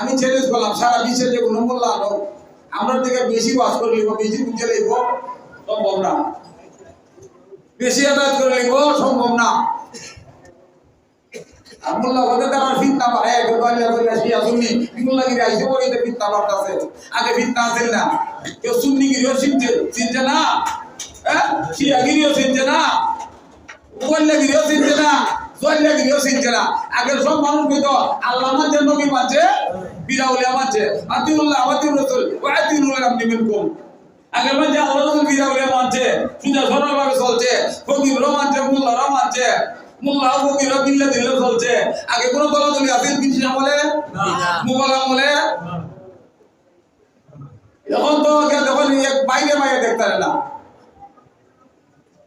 আমি চ্যালেঞ্জ করলাম, সারা বিশ্বের যে কোনো মোল্লা আনো আমরা থেকে বেশি বাস করে লিখব বেশি বুঝে লিখব সম্ভব না। বেশি আদায় করে লিখব সম্ভব না। তো ফিতনা বাড়তাছে আগে আছে না। কেউ চিনছে চিনছে না? হ্যাঁ? গিরিও চিনছে না? চিনছে না? জল্লা গিরিও চিনছে না আগের সব মানুষ কইতো আল্লাহ মানছে নবী মানছে বিরাউলিয়া মানছে আতিউল্লাহ আতিউর রাসূল ওয়া আতিউল মিনকুম। আগের মানছে আল্লাহ রাসূল বিরাউলিয়া মানছে সুজা সরল ভাবে চলছে ফকিরও মানছে মোল্লারাও মানছে মোল্লা ফকিরও বিল্লা দিল্লা চলছে। আগে কোন দলাদলি আছে ব্রিটিশ আমলে? মুঘল আমলে? এখন তো আগে এক বাইরে বাইরে দেখতে পারে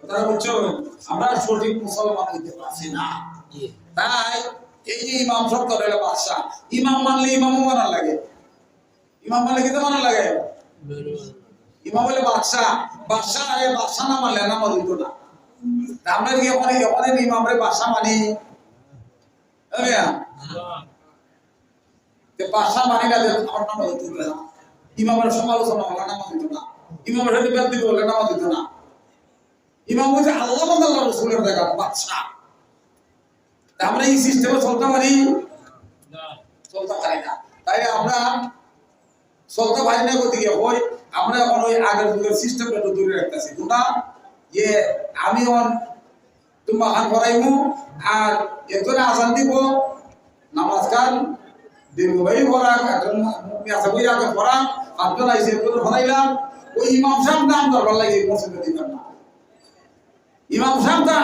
কথাটা বুঝছ আমরা সঠিক মুসলমান হইতে পারছি না। তাই এই যে ইমাম শব্দ হলো বাদশাহ। ইমাম মানলে ইমামও মানার লাগে। ইমাম মানলে কিন্তু মানার লাগে। ইমাম হলে বাদশাহ। বাদশাহ আগে বাদশাহ না মানলে নামাজ হইতো না আমরা কি ওখানে ওখানে ইমামরে বাদশাহ মানি? আমিয়া তে বাদশাহ মানি না যে আমার নামাজ হইতো না। ইমামের সমালোচনা হলে নামাজ হইতো না ইমামের সাথে বেদ দিতে হলে নামাজ হইতো না ইমাম বলছে, আল্লাহ আল্লাহ রসুলের দেখা আমরা এই সিস্টেমে চলতে পারি? চলতে পারি না। তাই আমরা চলতে পারি না ওই আমরা এখন ওই আগের যুগের একটু দূরে রাখতেছি। তোমরা আমি অন তোমা খান করাইমু আর এতনে আসান দিব, নামাজ খান দীর্ঘভাবে করা একজন মেসা বই আগে করা পাঁচজন আইসে এতনে করাইলাম ওই ইমাম সাহেব নাম লাগে, মসজিদে দিতাম না। ইমাম সাহেব